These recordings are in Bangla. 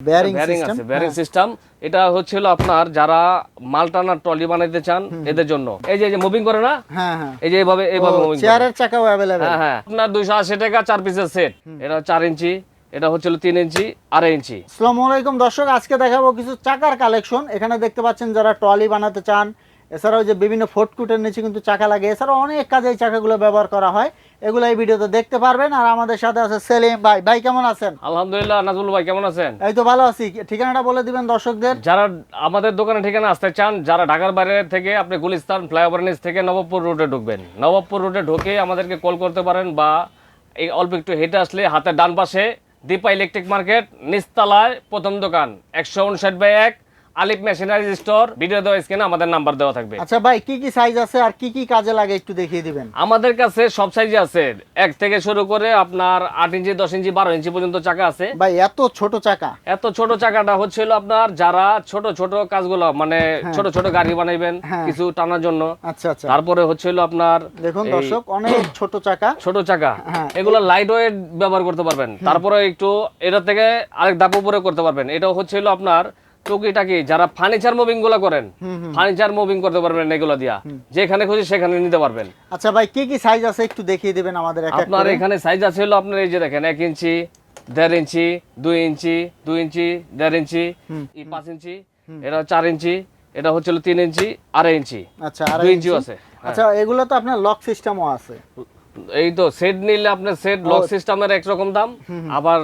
বেয়ারিং সিস্টেম এটা হচ্ছিল আপনার যারা ট্রলি বানাইতে চান এদের জন্য। এই যে মুভিং করে না? হ্যাঁ হ্যাঁ। এই যে এইভাবে এইভাবে মুভিং চেয়ারের চাকাও অ্যাভেলেবেল হ্যাঁ হ্যাঁ। আপনার দুইশো আশি টাকা চার পিসের সেট এটা চার ইঞ্চি এটা হচ্ছিল তিন ইঞ্চি আড়াই ইঞ্চি। আসসালামু আলাইকুম দর্শক আজকে দেখাবো কিছু চাকার কালেকশন এখানে দেখতে পাচ্ছেন যারা ট্রলি বানাতে চান এছাড়াও যে বিভিন্ন ফুটকুটের নিচে কিন্তু চাকা লাগে এছাড়াও অনেক কাজে এই চাকাগুলো ব্যবহার করা হয়। এগুলো এই ভিডিওতে দেখতে পারবেন আর আমাদের সাথে আছে সেলিম ভাই। ভাই কেমন আছেন? আলহামদুলিল্লাহ নাজমুল ভাই কেমন আছেন? এই তো ভালো আছি। ঠিকানাটা বলে দিবেন দর্শকদের। যারা আমাদের দোকানে ঠিকানা আসতে চান যারা ঢাকার বাইরে থেকে আপনি গুলিস্তান ফ্লাইওভার নিচ থেকে নবাবপুর রোডে ঢুকবেন। নবাবপুর রুটে ঢুকে আমাদেরকে কল করতে পারেন বা এই অল্প একটু হেঁটে আসলে হাতের ডান পাশে দীপা ইলেকট্রিক মার্কেট নিচতলায় প্রথম দোকান একশো উনষাট বাই এক। আলিফ মেশিনারি স্টোর ভিডিও দেওয়া স্ক্রিনে আমাদের নাম্বার দেওয়া থাকবে। আচ্ছা ভাই কি কি সাইজ আছে আর কি কি কাজে লাগে একটু দেখিয়ে দিবেন? আমাদের কাছে সব সাইজে আছে। এক থেকে শুরু করে আপনার আট ইঞ্চি দশ ইঞ্চি বারো ইঞ্চি পর্যন্ত চাকা আছে। ভাই এত ছোট চাকা। এত ছোট চাকাটা হচ্ছিল আপনার যারা ছোট ছোট কাজগুলো মানে ছোট ছোট গাড়ি বানাইবেন হ্যাঁ। কিছু টানার জন্য। আচ্ছা আচ্ছা। তারপরে হচ্ছিল আপনার দেখুন দর্শক অনেক ছোট চাকা। ছোট চাকা। হ্যাঁ। এগুলো লাইট ওয়েট ব্যবহার করতে পারবেন। তারপরে একটু এটা থেকে আরেক ধাপ উপরে করতে পারবেন। এটা হচ্ছিল আপনার টুকিটাকি যারা ফার্নিচার মুভিংগুলো করেন ফার্নিচার মুভিং করতে পারবেন এগুলো দিয়া। যেখানে খুশি সেখানে নিতে পারবেন। আচ্ছা ভাই কি কি সাইজ আছে একটু দেখিয়ে দিবেন আমাদের এক এক আপনার এখানে সাইজ আছে হলো আপনার এই যে দেখেন এক ইঞ্চি দেড় ইঞ্চি দুই ইঞ্চি দুই ইঞ্চি দেড় ইঞ্চি এই পাঁচ ইঞ্চি এটা চার ইঞ্চি এটা হচ্ছিল তিন ইঞ্চি আড়াই ইঞ্চি। আচ্ছা আর দুই ইঞ্চিও আছে আচ্ছা এগুলো তো আপনার লক সিস্টেমও আছে। এই তো সেট নিলে আপনার সেট লক সিস্টেমের এক রকম দাম আবার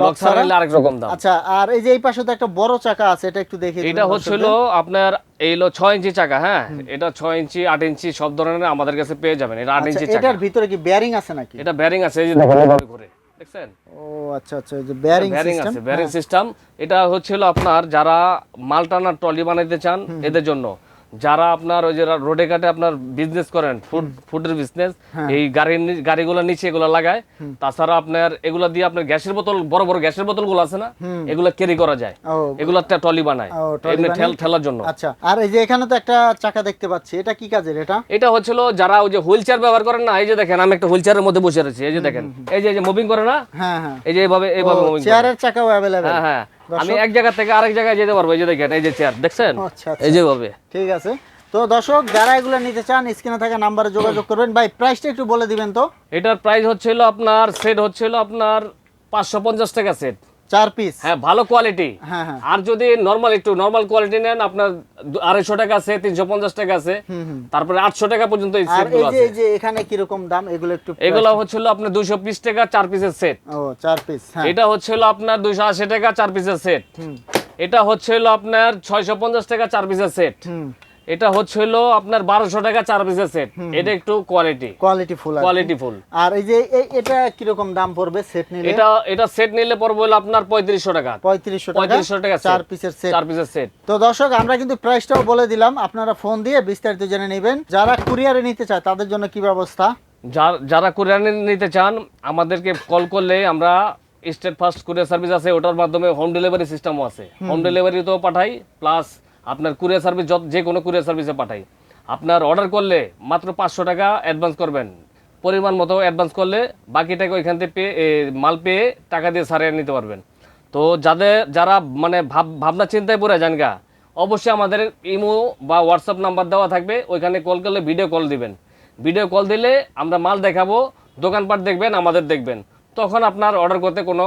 লক ছাড়া? নিলে আরেক রকম দাম। আচ্ছা আর এই যে এই পাশে তো একটা বড় চাকা আছে এটা একটু দেখিয়ে দিবেন এটা হচ্ছিল আপনার এই হলো ছয় ইঞ্চি চাকা হ্যাঁ? এটা ছয় ইঞ্চি আট ইঞ্চি সব ধরনের আমাদের কাছে পেয়ে যাবেন এটা আট আচ্ছা, ইঞ্চি চাকা। এটার ভিতরে কি বেয়ারিং আছে নাকি? এটা ব্যারিং আছে এই যে দেখেন এভাবে ঘুরে দেখছেন? ও আচ্ছা আচ্ছা এই যে বেয়ারিং ব্যারিং সিস্টেম আছে ব্যারিং সিস্টেম এটা হচ্ছিল আপনার যারা মাল টানার ট্রলি বানাইতে চান এদের জন্য। যারা আপনার ওই যে রোডে ঘাটে আপনার বিজনেস করেন ফুড ফুডের বিজনেস। এই গাড়ির গাড়িগুলো নিচে এগুলো লাগায় তাছাড়া আপনার এগুলো দিয়ে আপনার গ্যাসের বোতল বড় বড় গ্যাসের বোতলগুলো আছে না এগুলো ক্যারি করা যায়। এগুলো একটা ট্রলি বানায় এমনি ঠেল ঠেলার জন্য। আচ্ছা আর এই যে এখানে তো একটা চাকা দেখতে পাচ্ছি এটা কি কাজের এটা? এটা হচ্ছিল যারা ওই যে হুইল চেয়ার ব্যবহার করেন না এই যে দেখেন আমি একটা হুইল চেয়ারের মধ্যে বসে রয়েছি এই যে দেখেন। এই যে এই যে মুভিং করে না হ্যাঁ হ্যাঁ। এই যে এইভাবে এইভাবে মুভিং চেয়ারের চাকাও অ্যাভেলেবেল হ্যাঁ হ্যাঁ। আমি এক জায়গা থেকে আরেক জায়গায় যেতে পারব এই যে দেখেন এই যে চেয়ার দেখছেন? আচ্ছা আচ্ছা এই যে ভাবে। ঠিক আছে। তো দর্শক যারা এগুলো নিতে চান স্ক্রিনে থাকা নাম্বারে যোগাযোগ করবেন। ভাই প্রাইসটা একটু বলে দিবেন তো। এটার প্রাইস হচ্ছিল আপনার সেট হচ্ছিল আপনার পাঁচশো পঞ্চাশ টাকা সেট চার পিস হ্যাঁ ভালো কোয়ালিটি হ্যাঁ হ্যাঁ। আর যদি নর্মাল একটু নর্মাল কোয়ালিটি নেন আপনার আড়াইশো টাকা আছে তিনশো পঞ্চাশ টাকা আছে তারপরে আটশো টাকা পর্যন্ত এই সেটগুলো আছে। এই যে এখানে কীরকম দাম? এগুলো একটু এগুলো হচ্ছিল আপনার দুইশো বিশ টাকা চার পিসের সেট ও চার পিস হ্যাঁ। এটা হচ্ছিল আপনার দুইশো আশি টাকা চার পিসের সেট এটা হচ্ছিল আপনার ছয়শো পঞ্চাশ টাকা চার পিসের সেট এটা হচ্ছিল আপনার বারোশো টাকা চার পিসের সেট এটা একটু quality quality full quality full আর এই যে এটা কীরকম দাম পড়বে সেট নিলে? এটা এটা সেট নিলে পড়বে হলো আপনার পঁয়ত্রিশশো টাকা। পঁয়ত্রিশশো টাকা? পঁয়ত্রিশশো টাকা চার পিসের সেট চার পিসের সেট তো দর্শক আমরা কিন্তু প্রাইসটাও বলে দিলাম। আপনারা ফোন দিয়ে বিস্তারিত জেনে নেবেন। যারা কুরিয়ারে নিতে চায় তাদের জন্য কি ব্যবস্থা? যারা কুরিয়ার নিতে চান আমাদেরকে কল করলে আমরা স্টেট ফার্স্ট কুরিয়ার সার্ভিস আছে ওটার মাধ্যমে হোম ডেলিভারি সিস্টেমও আছে। হোম। ডেলিভারিতেও পাঠাই প্লাস আপনার কুরিয়ার সার্ভিস যত যে কোনো কুরিয়ার সার্ভিসে পাঠাই। আপনার অর্ডার করলে মাত্র পাঁচশো টাকা অ্যাডভান্স করবেন। পরিমাণ মতো অ্যাডভান্স করলে বাকি টাকা ওইখান থেকে পেয়ে মাল পেয়ে টাকা দিয়ে সারিয়ে নিতে পারবেন। তো যাদের, যারা মানে ভাব, ভাবনা চিন্তায় পড়ে যান গা, অবশ্যই আমাদের ইমো বা হোয়াটসঅ্যাপ নাম্বার দেওয়া থাকবে। ওইখানে কল করলে ভিডিও কল দিবেন। ভিডিও কল দিলে আমরা মাল দেখাবো, দোকানপাট দেখবেন, আমাদের দেখবেন। তখন আপনার অর্ডার করতে কোনো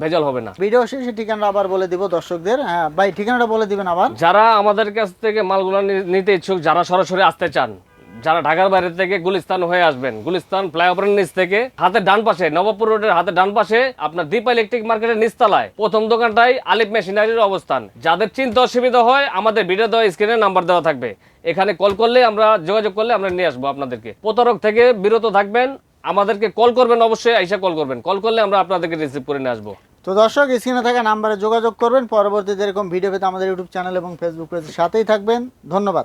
ভেজাল হবে না। ভিডিও শেষে ঠিকানা আবার বলে দিব দর্শকদের। হ্যাঁ ভাই ঠিকানাটা বলে দিবেন আবার। যারা আমাদের কাছ থেকে মালগুলো নিতে ইচ্ছুক যারা সরাসরি আসতে চান যারা ঢাকার বাইরে থেকে গুলিস্তান হয়ে আসবেন গুলিস্তান ফ্লাইওভারের নিচ থেকে হাতের ডান পাশে নবাবপুর রোডের হাতের ডান পাশে আপনার দীপা ইলেকট্রিক মার্কেটের নিচতলায় প্রথম দোকানটাই আলিফ মেশিনারির অবস্থান। যাদের চিন্তা অসুবিধা হয় আমাদের ভিডিও দেওয়া স্ক্রিনে নাম্বার দেওয়া থাকবে। এখানে কল করলে আমরা যোগাযোগ করলে আমরা নিয়ে আসব আপনাদেরকে। প্রতারক থেকে বিরত থাকবেন। আমাদেরকে কল করবেন, অবশ্যই আইসা কল করবেন। কল করলে আমরা আপনাদেরকে রিসিভ করে নিয়ে আসব। তো দর্শক স্ক্রিনে থাকা নাম্বারে যোগাযোগ করবেন। পরবর্তীতে এরকম ভিডিও পেতে আমাদের ইউটিউব চ্যানেল এবং ফেসবুক পেজের সাথেই থাকবেন। ধন্যবাদ।